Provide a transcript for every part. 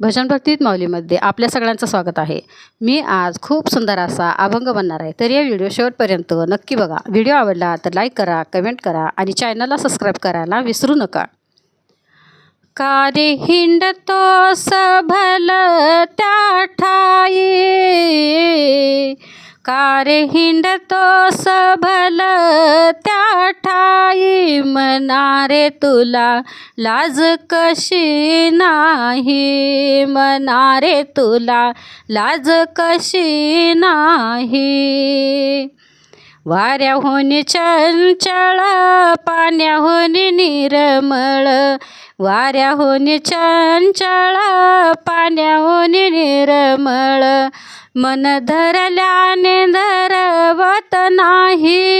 भजन भक्तीत माऊलीमध्ये आपल्या सगळ्यांचं स्वागत आहे. मी आज खूप सुंदर असा अभंग बनणार आहे. तर या व्हिडिओ शेवटपर्यंत नक्की बघा. व्हिडिओ आवडला तर लाईक करा कमेंट करा आणि चॅनलला सबस्क्राईब करायला विसरू नका. कारे हिंडतो सभल त्या ठाई कारे हिंडतो सभल त्या ठाई मनारे तुला लाज कशी नाही? मनारे तुला लाज कशी नाही? वाऱ्याहून चंचळ पाण्याहून निरमळ वाऱ्याहून चंचळ पाण्याहून निरमळ मन धरल्याने धरवत नाही.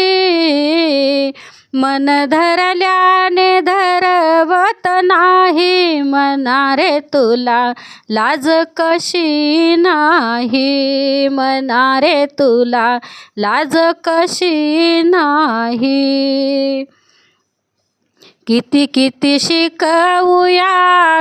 मन धरल्याने धरवत नाही. मनारे तुला लाज कशी नाही? मनारे तुला लाज कशी नाही? किती किती शिकवूया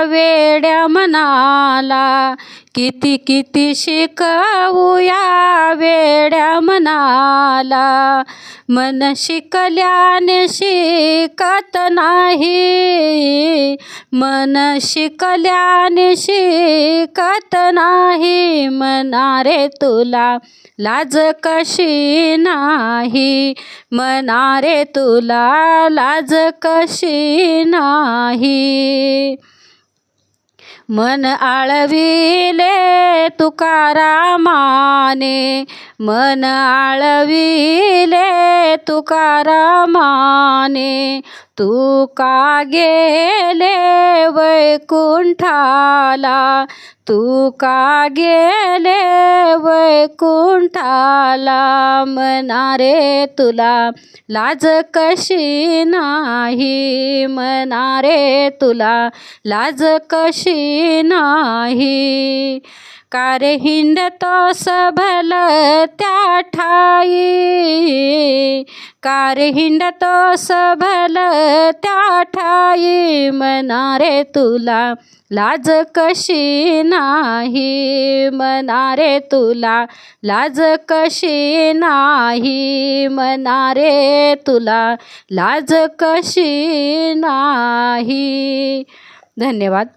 वेड्या मनाला? किती किती शिकवूया वेड्या मनाला? मन शिकल्याने शिकत नाही. मन शिकल्याने शिकत नाही. मनारे तुला लाज कशी नाही? मनारे तुला लाज कशी नाही? मन आळविले तुकारामाने. मन आळविले तुकारामाने. तू का गेले वैकुंठाला? तू का गेले वैकुंठाला म्हणारे तुला लाज कशी नाही? म्हणारे तुला लाज कशी नाही? कारे हिंडतो सभल त्या ठाई कारे हिंडतो सभल त्या ठाई मनारे तुला लाज कशी नाही? मनारे तुला लाज कशी नाही? मनारे तुला लाज कशी नाही? धन्यवाद.